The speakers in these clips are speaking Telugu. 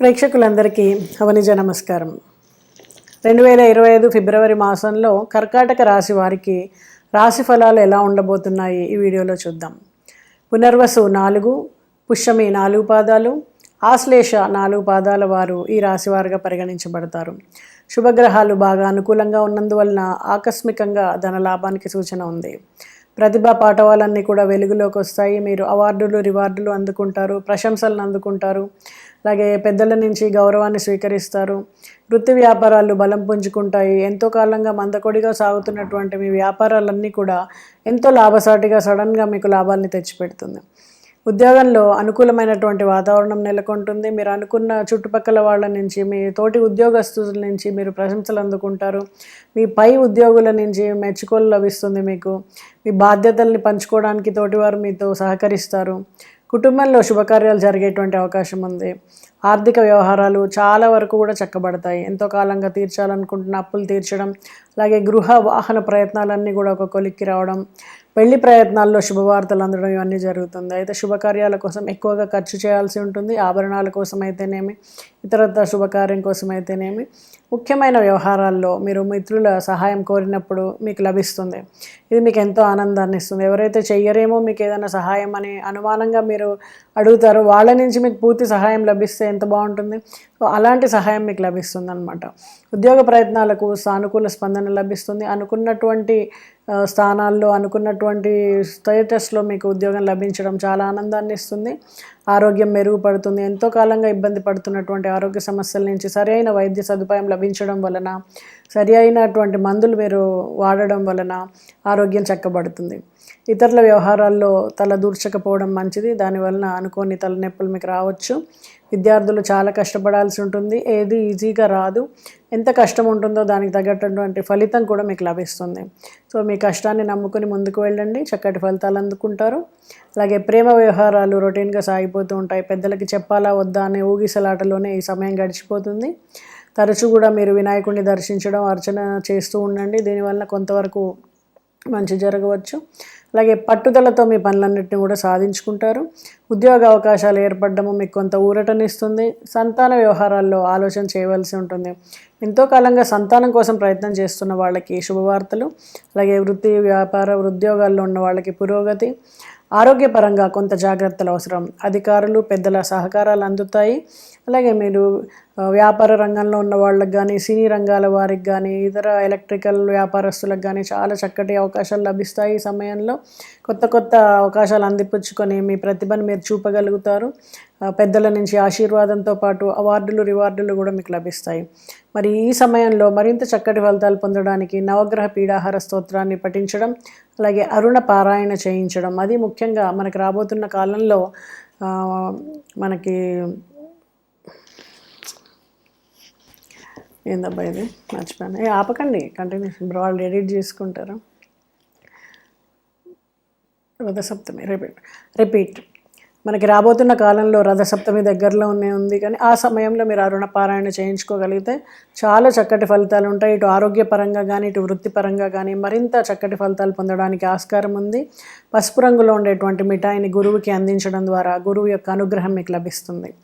ప్రేక్షకులందరికీ అవనిజ నమస్కారం. రెండు వేల ఇరవై ఐదు ఫిబ్రవరి మాసంలో కర్కాటక రాశి వారికి రాశి ఫలాలు ఎలా ఉండబోతున్నాయి ఈ వీడియోలో చూద్దాం. పునర్వసు నాలుగు పుష్యమి నాలుగు పాదాలు ఆశ్లేష నాలుగు పాదాల వారు ఈ రాశి వారుగా పరిగణించబడతారు. శుభగ్రహాలు బాగా అనుకూలంగా ఉన్నందువలన ఆకస్మికంగా ధనలాభానికి సూచన ఉంది. ప్రతిభా పాఠవాలన్నీ కూడా వెలుగులోకి వస్తాయి. మీరు అవార్డులు రివార్డులు అందుకుంటారు ప్రశంసలను అందుకుంటారు. అలాగే పెద్దల నుంచి గౌరవాన్ని స్వీకరిస్తారు. వృత్తి వ్యాపారాలు బలం పుంజుకుంటాయి. ఎంతో కాలంగా మందకొడిగా సాగుతున్నటువంటి మీ వ్యాపారాలన్నీ కూడా ఎంతో లాభసాటిగా సడన్గా మీకు లాభాల్ని తెచ్చిపెడుతుంది. ఉద్యోగంలో అనుకూలమైనటువంటి వాతావరణం నెలకొంటుంది. మీరు అనుకున్న చుట్టుపక్కల వాళ్ళ నుంచి మీ తోటి ఉద్యోగస్తుల నుంచి మీరు ప్రశంసలు అందుకుంటారు. మీ పై ఉద్యోగుల నుంచి మెచ్చుకోలు లభిస్తుంది మీకు. మీ బాధ్యతల్ని పంచుకోవడానికి తోటివారు మీతో సహకరిస్తారు. కుటుంబంలో శుభకార్యాలు జరిగేటువంటి అవకాశం ఉంది. ఆర్థిక వ్యవహారాలు చాలా వరకు కూడా చక్కబడతాయి. ఎంతో కాలంగా తీర్చాలనుకుంటున్న అప్పులు తీర్చడం అలాగే గృహ వాహన ప్రయత్నాలన్నీ కూడా ఒక కొలిక్కి రావడం పెళ్ళి ప్రయత్నాల్లో శుభవార్తలు అందడం ఇవన్నీ జరుగుతుంది. అయితే శుభకార్యాల కోసం ఎక్కువగా ఖర్చు చేయాల్సి ఉంటుంది. ఆభరణాల కోసం అయితేనేమి ఇతరత్ర శుభకార్యం కోసం అయితేనేమి. ముఖ్యమైన వ్యవహారాల్లో మీరు మిత్రుల సహాయం కోరినప్పుడు మీకు లభిస్తుంది. ఇది మీకు ఎంతో ఆనందాన్ని ఇస్తుంది. ఎవరైతే చెయ్యరేమో మీకు ఏదైనా సహాయం అని అనుమానంగా మీరు అడుగుతారో వాళ్ళ నుంచి మీకు పూర్తి సహాయం లభిస్తే ఎంత బాగుంటుంది? సో అలాంటి సహాయం మీకు లభిస్తుంది అనమాట ఉద్యోగ ప్రయత్నాలకు సానుకూల స్పందన లభిస్తుంది. అనుకున్నటువంటి స్థానాల్లో అనుకున్నటువంటి స్టేటస్లో మీకు ఉద్యోగం లభించడం చాలా ఆనందాన్ని ఇస్తుంది. ఆరోగ్యం మెరుగుపడుతుంది. ఎంతో కాలంగా ఇబ్బంది పడుతున్నటువంటి ఆరోగ్య సమస్యల నుంచి సరైన వైద్య సదుపాయం లభించడం వలన సరి అయినటువంటి మందులు మీరు వాడడం వలన ఆరోగ్యం చక్కబడుతుంది. ఇతరుల వ్యవహారాల్లో తల దూర్చకపోవడం మంచిది. దానివలన అనుకోని తలనొప్పులు మీకు రావచ్చు. విద్యార్థులు చాలా కష్టపడాల్సి ఉంటుంది. ఏది ఈజీగా రాదు. ఎంత కష్టం ఉంటుందో దానికి తగ్గట్టువంటి ఫలితం కూడా మీకు లభిస్తుంది. సో మీ కష్టాన్ని నమ్ముకుని ముందుకు వెళ్ళండి. చక్కటి ఫలితాలు అందుకుంటారు. అలాగే ప్రేమ వ్యవహారాలు రొటీన్గా సాగిపోతూ ఉంటాయి. పెద్దలకి చెప్పాలా వద్దా అనే ఊగిసలాటలోనే ఈ సమయం గడిచిపోతుంది. తరచూ కూడా మీరు వినాయకుడిని దర్శించడం అర్చన చేస్తూ ఉండండి. దీనివల్ల కొంతవరకు మంచి జరగవచ్చు. అలాగే పట్టుదలతో మీ పనులన్నింటినీ కూడా సాధించుకుంటారు. ఉద్యోగ అవకాశాలు ఏర్పడడము మీకు కొంత ఊరటనిస్తుంది. సంతాన వ్యవహారాల్లో ఆలోచన చేయవలసి ఉంటుంది. ఎంతో కాలంగా సంతానం కోసం ప్రయత్నం చేస్తున్న వాళ్ళకి శుభవార్తలు. అలాగే వృత్తి వ్యాపార ఉద్యోగాల్లో ఉన్న వాళ్ళకి పురోగతి. ఆరోగ్యపరంగా కొంత జాగ్రత్తలు అవసరం. అధికారులు పెద్దల సహకారాలు అందుతాయి. అలాగే మీరు వ్యాపార రంగంలో ఉన్న వాళ్ళకి కానీ సినీ రంగాల వారికి కానీ ఇతర ఎలక్ట్రికల్ వ్యాపారస్తులకు కానీ చాలా చక్కటి అవకాశాలు లభిస్తాయి ఈ సమయంలో. కొత్త కొత్త అవకాశాలు అందిపుచ్చుకొని మీ ప్రతిభను మీరు చూపగలుగుతారు. పెద్దల నుంచి ఆశీర్వాదంతో పాటు అవార్డులు రివార్డులు కూడా మీకు లభిస్తాయి. మరి ఈ సమయంలో మరింత చక్కటి ఫలితాలు పొందడానికి నవగ్రహ పీడాహార స్తోత్రాన్ని పఠించడం అలాగే అరుణ పారాయణ చేయించడం. అది ముఖ్యంగా మనకి రాబోతున్న కాలంలో మనకి ఏందబ్బా ఇది? మర్చిపోయాను. ఏ ఆపకండి. కంటిన్యూషన్ వాళ్ళు ఎడిట్ చేసుకుంటారు. రథసప్తమి. రిపీట్ రిపీట్ మనకి రాబోతున్న కాలంలో రథసప్తమి దగ్గరలో ఉన్నే ఉంది. కానీ ఆ సమయంలో మీరు అరుణ పారాయణ చేయించుకోగలిగితే చాలా చక్కటి ఫలితాలు ఉంటాయి. ఇటు ఆరోగ్యపరంగా కానీ ఇటు వృత్తిపరంగా కానీ మరింత చక్కటి ఫలితాలు పొందడానికి ఆస్కారం ఉంది. పసుపు రంగులో ఉండేటువంటి మిఠాయిని గురువుకి అందించడం ద్వారా గురువు యొక్క అనుగ్రహం మీకు లభిస్తుంది.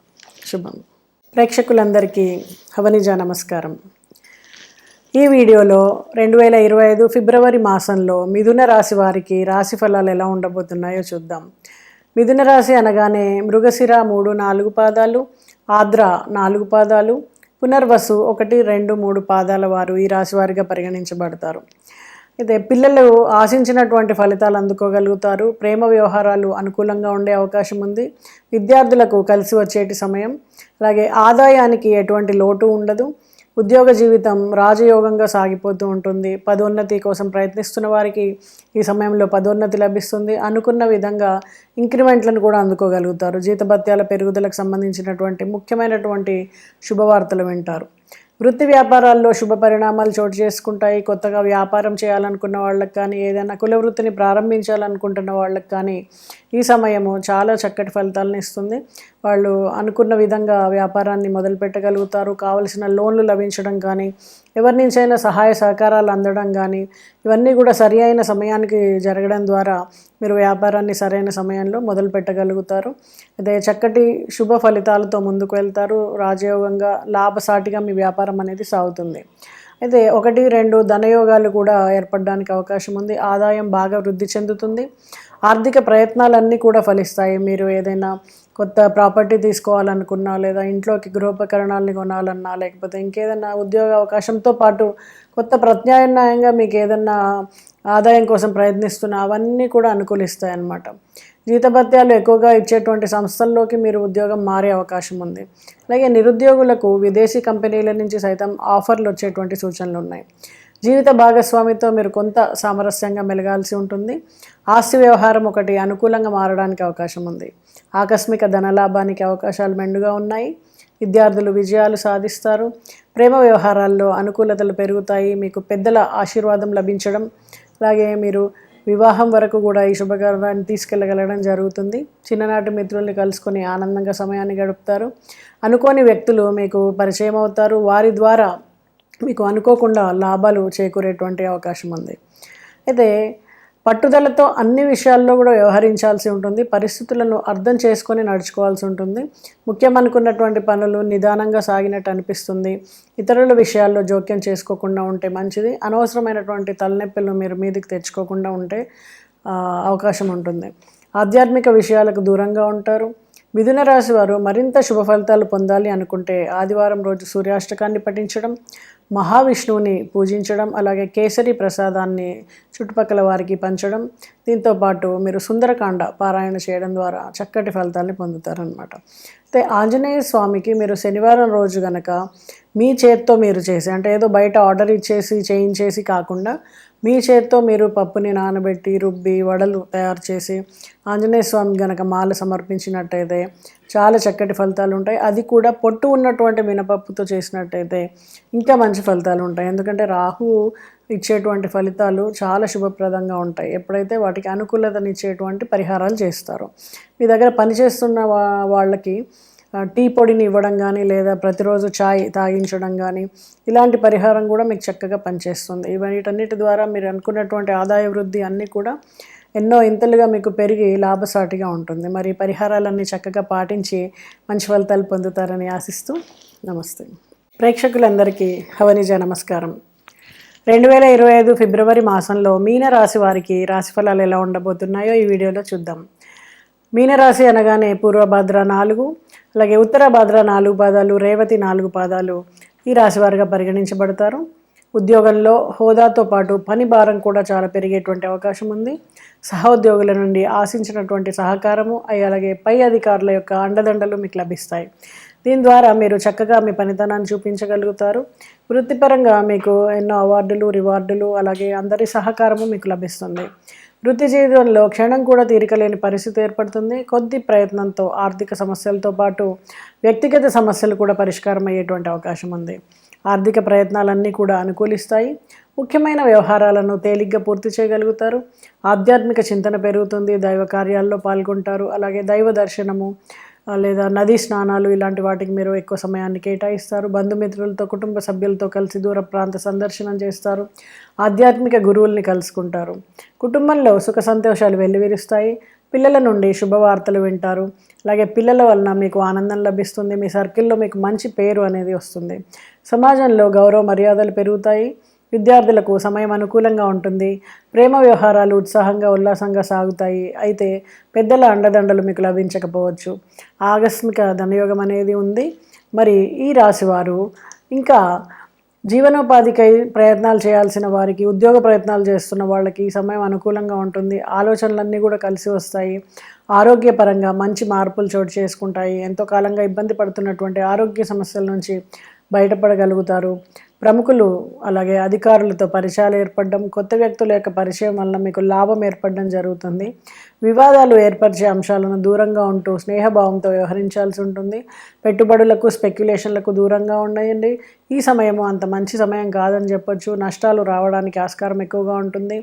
శుభం. ప్రేక్షకులందరికీ హవనిజ నమస్కారం. ఈ వీడియోలో రెండు వేల ఇరవై ఐదు ఫిబ్రవరి మాసంలో మిథున రాశి వారికి రాశి ఫలాలు ఎలా ఉండబోతున్నాయో చూద్దాం. మిథున రాశి అనగానే మృగశిర మూడు నాలుగు పాదాలు ఆద్ర నాలుగు పాదాలు పునర్వసు ఒకటి రెండు మూడు పాదాల వారు ఈ రాశి వారిగా పరిగణించబడతారు. అయితే పిల్లలు ఆశించినటువంటి ఫలితాలు అందుకోగలుగుతారు. ప్రేమ వ్యవహారాలు అనుకూలంగా ఉండే అవకాశం ఉంది. విద్యార్థులకు కలిసి వచ్చేటి సమయం. అలాగే ఆదాయానికి ఎటువంటి లోటు ఉండదు. ఉద్యోగ జీవితం రాజయోగంగా సాగిపోతూ ఉంటుంది. పదోన్నతి కోసం ప్రయత్నిస్తున్న వారికి ఈ సమయంలో పదోన్నతి లభిస్తుంది. అనుకున్న విధంగా ఇంక్రిమెంట్లను కూడా అందుకోగలుగుతారు. జీతభత్యాల పెరుగుదలకు సంబంధించినటువంటి ముఖ్యమైనటువంటి శుభవార్తలు వింటారు. వృత్తి వ్యాపారాల్లో శుభ పరిణామాలు చోటు చేసుకుంటాయి. కొత్తగా వ్యాపారం చేయాలనుకున్న వాళ్ళకి కానీ ఏదైనా కుల వృత్తిని ప్రారంభించాలనుకుంటున్న వాళ్ళకి కానీ ఈ సమయము చాలా చక్కటి ఫలితాలను ఇస్తుంది. వాళ్ళు అనుకున్న విధంగా వ్యాపారాన్ని మొదలు పెట్టగలుగుతారు. కావలసిన లోన్లు లభించడం కానీ ఎవరి నుంచైనా సహాయ సహకారాలు అందడం కానీ ఇవన్నీ కూడా సరి అయిన సమయానికి జరగడం ద్వారా మీరు వ్యాపారాన్ని సరైన సమయంలో మొదలు పెట్టగలుగుతారు. అదే చక్కటి శుభ ఫలితాలతో ముందుకు వెళ్తారు. రాజయోగంగా లాభసాటిగా మీ వ్యాపారం అనేది సాగుతుంది. అయితే ఒకటి రెండు ధనయోగాలు కూడా ఏర్పడడానికి అవకాశం ఉంది. ఆదాయం బాగా వృద్ధి చెందుతుంది. ఆర్థిక ప్రయత్నాలన్నీ కూడా ఫలిస్తాయి. మీరు ఏదైనా కొత్త ప్రాపర్టీ తీసుకోవాలనుకున్నా లేదా ఇంట్లోకి గృహోపకరణాలని కొనాలన్నా లేకపోతే ఇంకేదైనా ఉద్యోగ అవకాశంతో పాటు కొత్త ప్రత్యామ్నాయంగా మీకు ఏదన్నా ఆదాయం కోసం ప్రయత్నిస్తున్నా అవన్నీ కూడా అనుకూలిస్తాయి అన్నమాట జీతభత్యాలు ఎక్కువగా ఇచ్చేటువంటి సంస్థల్లోకి మీరు ఉద్యోగం మారే అవకాశం ఉంది. అలాగే నిరుద్యోగులకు విదేశీ కంపెనీల నుంచి సైతం ఆఫర్లు వచ్చేటువంటి సూచనలు ఉన్నాయి. జీవిత భాగస్వామితో మీరు కొంత సామరస్యంగా మెలగాల్సి ఉంటుంది. ఆస్తి వ్యవహారం ఒకటి అనుకూలంగా మారడానికి అవకాశం ఉంది. ఆకస్మిక ధనలాభానికి అవకాశాలు మెండుగా ఉన్నాయి. విద్యార్థులు విజయాలు సాధిస్తారు. ప్రేమ వ్యవహారాల్లో అనుకూలతలు పెరుగుతాయి. మీకు పెద్దల ఆశీర్వాదం లభించడం. అలాగే మీరు వివాహం వరకు కూడా ఈ శుభకార్యాన్ని తీసుకెళ్ళగలగడం జరుగుతుంది. చిన్ననాటి మిత్రుల్ని కలుసుకొని ఆనందంగా సమయాన్ని గడుపుతారు. అనుకోని వ్యక్తులు మీకు పరిచయం అవుతారు. వారి ద్వారా మీకు అనుకోకుండా లాభాలు చేకూరేటువంటి అవకాశం ఉంది. అయితే పట్టుదలతో అన్ని విషయాల్లో కూడా వ్యవహరించాల్సి ఉంటుంది. పరిస్థితులను అర్థం చేసుకొని నడుచుకోవాల్సి ఉంటుంది. ముఖ్యం అనుకున్నటువంటి పనులు నిదానంగా సాగినట్టు అనిపిస్తుంది. ఇతరుల విషయాల్లో జోక్యం చేసుకోకుండా ఉంటే మంచిది. అనవసరమైనటువంటి తలనొప్పులను మీరు మీదికి తెచ్చుకోకుండా ఉంటే అవకాశం ఉంటుంది. ఆధ్యాత్మిక విషయాలకు దూరంగా ఉంటారు. మిథున రాశి వారు మరింత శుభ ఫలితాలు పొందాలి అనుకుంటే ఆదివారం రోజు సూర్యాష్టకాన్ని పఠించడం మహావిష్ణువుని పూజించడం అలాగే కేసరి ప్రసాదాన్ని చుట్టుపక్కల వారికి పంచడం దీంతో పాటు మీరు సుందరకాండ పారాయణ చేయడం ద్వారా చక్కటి ఫలితాన్ని పొందుతారనమాట అయితే ఆంజనేయ స్వామికి మీరు శనివారం రోజు గనక మీ చేత్తో మీరు చేసి అంటే ఏదో బయట ఆర్డర్ ఇచ్చేసి చేయించేసి కాకుండా మీ చేతితో మీరు పప్పుని నానబెట్టి రుబ్బి వడలు తయారు చేసి ఆంజనేయ స్వామి గనక మాల సమర్పించినట్టయితే చాలా చక్కటి ఫలితాలు ఉంటాయి. అది కూడా పొట్టు ఉన్నటువంటి మినపప్పుతో చేసినట్టయితే ఇంకా మంచి ఫలితాలు ఉంటాయి. ఎందుకంటే రాహు ఇచ్చేటువంటి ఫలితాలు చాలా శుభప్రదంగా ఉంటాయి. ఎప్పుడైతే వాటికి అనుకూలతనిచ్చేటువంటి పరిహారాలు చేస్తారో. మీ దగ్గర పనిచేస్తున్న వా వాళ్ళకి టీ పొడిని ఇవ్వడం కానీ లేదా ప్రతిరోజు చాయ్ తాగించడం కానీ ఇలాంటి పరిహారం కూడా మీకు చక్కగా పనిచేస్తుంది. ఇవన్నిటన్నిటి ద్వారా మీరు అనుకున్నటువంటి ఆదాయ వృద్ధి అన్నీ కూడా ఎన్నో ఇంతలుగా మీకు పెరిగి లాభసాటిగా ఉంటుంది. మరి పరిహారాలన్నీ చక్కగా పాటించి మంచి ఫలితాలు పొందుతారని ఆశిస్తూ నమస్తే. ప్రేక్షకులందరికీ హవనిజ నమస్కారం. రెండు వేల ఇరవై ఐదు ఫిబ్రవరి మాసంలో మీనరాశి వారికి రాశిఫలాలు ఎలా ఉండబోతున్నాయో ఈ వీడియోలో చూద్దాం. మీనరాశి అనగానే పూర్వభద్ర నాలుగు అలాగే ఉత్తర భాద్ర నాలుగు పాదాలు రేవతి నాలుగు పాదాలు ఈ రాశివారిగా పరిగణించబడతారు. ఉద్యోగంలో హోదాతో పాటు పని భారం కూడా చాలా పెరిగేటువంటి అవకాశం ఉంది. సహోద్యోగుల నుండి ఆశించినటువంటి సహకారము అలాగే పై అధికారుల యొక్క అండదండలు మీకు లభిస్తాయి. దీని ద్వారా మీరు చక్కగా మీ పనితనాన్ని చూపించగలుగుతారు. వృత్తిపరంగా మీకు ఎన్నో అవార్డులు రివార్డులు అలాగే అందరి సహకారము మీకు లభిస్తుంది. వృత్తి జీవితంలో క్షణం కూడా తీరికలేని పరిస్థితి ఏర్పడుతుంది. కొద్ది ప్రయత్నంతో ఆర్థిక సమస్యలతో పాటు వ్యక్తిగత సమస్యలు కూడా పరిష్కారం అయ్యేటువంటి అవకాశం ఉంది. ఆర్థిక ప్రయత్నాలన్నీ కూడా అనుకూలిస్తాయి. ముఖ్యమైన వ్యవహారాలను తేలిగ్గా పూర్తి చేయగలుగుతారు. ఆధ్యాత్మిక చింతన పెరుగుతుంది. దైవ కార్యాల్లో పాల్గొంటారు. అలాగే దైవ దర్శనము లేదా నదీ స్నానాలు ఇలాంటి వాటికి మీరు ఎక్కువ సమయాన్ని కేటాయిస్తారు. బంధుమిత్రులతో కుటుంబ సభ్యులతో కలిసి దూర ప్రాంత సందర్శనం చేస్తారు. ఆధ్యాత్మిక గురువుల్ని కలుసుకుంటారు. కుటుంబంలో సుఖ సంతోషాలు వెల్లివిరుస్తాయి. పిల్లల నుండి శుభవార్తలు వింటారు. అలాగే పిల్లల వలన మీకు ఆనందం లభిస్తుంది. మీ సర్కిల్లో మీకు మంచి పేరు అనేది వస్తుంది. సమాజంలో గౌరవ మర్యాదలు పెరుగుతాయి. విద్యార్థులకు సమయం అనుకూలంగా ఉంటుంది. ప్రేమ వ్యవహారాలు ఉత్సాహంగా ఉల్లాసంగా సాగుతాయి. అయితే పెద్దల అండదండలు మీకు లభించకపోవచ్చు. ఆకస్మిక ధనయోగం అనేది ఉంది. మరి ఈ రాశివారు ఇంకా జీవనోపాధికై ప్రయత్నాలు చేయాల్సిన వారికి ఉద్యోగ ప్రయత్నాలు చేస్తున్న వాళ్ళకి సమయం అనుకూలంగా ఉంటుంది. ఆలోచనలన్నీ కూడా కలిసి వస్తాయి. ఆరోగ్యపరంగా మంచి మార్పులు చోటు చేసుకుంటాయి. ఎంతో కాలంగా ఇబ్బంది పడుతున్నటువంటి ఆరోగ్య సమస్యల నుంచి బయటపడగలుగుతారు. ప్రముఖులు అలాగే అధికారులతో పరిచయాలు ఏర్పడడం కొత్త వ్యక్తుల యొక్క పరిచయం వల్ల మీకు లాభం ఏర్పడడం జరుగుతుంది. వివాదాలు ఏర్పరిచే అంశాలను దూరంగా ఉంటూ స్నేహభావంతో వ్యవహరించాల్సి ఉంటుంది. పెట్టుబడులకు స్పెక్యులేషన్లకు దూరంగా ఉండండి. ఈ సమయము అంత మంచి సమయం కాదని చెప్పొచ్చు. నష్టాలు రావడానికి ఆస్కారం ఎక్కువగా ఉంటుంది.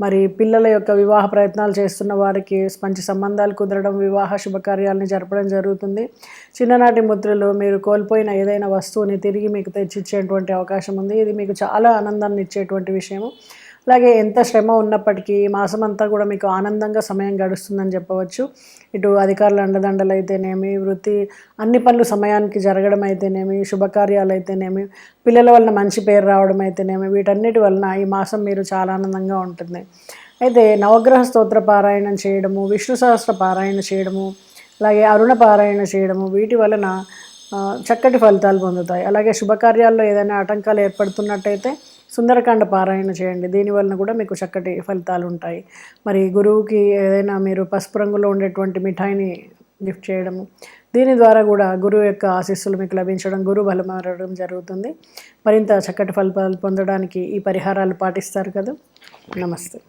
మరి పిల్లల యొక్క వివాహ ప్రయత్నాలు చేస్తున్న వారికి మంచి సంబంధాలు కుదరడం వివాహ శుభకార్యాలని జరపడం జరుగుతుంది. చిన్ననాటి ముద్రలు మీరు కోల్పోయిన ఏదైనా వస్తువుని తిరిగి మీకు తెచ్చిచ్చేటువంటి అవకాశం ఉంది. ఇది మీకు చాలా ఆనందాన్ని ఇచ్చేటువంటి విషయము. అలాగే ఎంత శ్రమ ఉన్నప్పటికీ మాసం అంతా కూడా మీకు ఆనందంగా సమయం గడుస్తుందని చెప్పవచ్చు. ఇటు అధికారుల అండదండలు అయితేనేమి వృత్తి అన్ని పనులు సమయానికి జరగడం అయితేనేమి శుభకార్యాలు అయితేనేమి పిల్లల వలన మంచి పేరు రావడం అయితేనేమి వీటన్నిటి వలన ఈ మాసం మీరు చాలా ఆనందంగా ఉంటుంది. అయితే నవగ్రహ స్తోత్ర పారాయణం చేయడము విష్ణు సహస్ర పారాయణ చేయడము అలాగే అరుణ పారాయణ చేయడము వీటి వలన చక్కటి ఫలితాలు పొందుతాయి. అలాగే శుభకార్యాల్లో ఏదైనా ఆటంకాలు ఏర్పడుతున్నట్టయితే సుందరకాండ పారాయణ చేయండి. దీనివలన కూడా మీకు చక్కటి ఫలితాలు ఉంటాయి. మరి గురువుకి ఏదైనా మీరు పసుపు రంగులో ఉండేటువంటి మిఠాయిని గిఫ్ట్ చేయడము దీని ద్వారా కూడా గురువు యొక్క ఆశీస్సులు మీకు లభించడం గురువు బలమారడం జరుగుతుంది. మరింత చక్కటి ఫలితాలు పొందడానికి ఈ పరిహారాలు పాటిస్తారు కదా. నమస్తే.